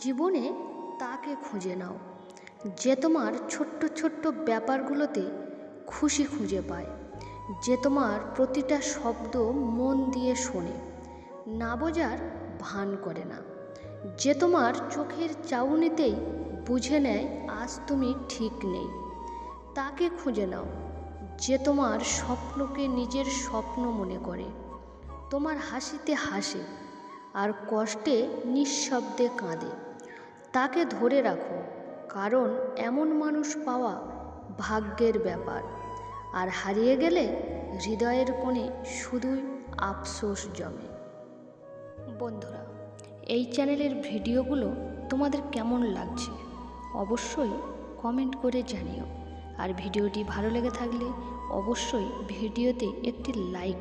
জীবনে তাকে খুঁজে নাও। যে তোমার ছোট্ট ছোট্ট ব্যাপারগুলোতে খুশি খুঁজে পায়। যে তোমার প্রতিটা শব্দ মন দিয়ে শোনে। না বোঝার ভান করে না। যে তোমার চোখের চাউনিতেই বুঝে নেয়, আজ তুমি ঠিক নেই। তাকে খুঁজে নাও। যে তোমার স্বপ্নকে নিজের স্বপ্ন মনে করে। তোমার হাসিতে হাসে। আর কষ্টে নিঃশব্দে কাঁদে। তাকে ধরে রাখো, কারণ এমন মানুষ পাওয়া ভাগ্যের ব্যাপার। আর হারিয়ে গেলে হৃদয়ের কোণে শুধুই আফসোস জমে। বন্ধুরা, এই চ্যানেলের ভিডিওগুলো তোমাদের কেমন লাগছে? অবশ্যই কমেন্ট করে জানিও। আর ভিডিওটি ভালো লেগে থাকলে অবশ্যই ভিডিওতে একটি লাইক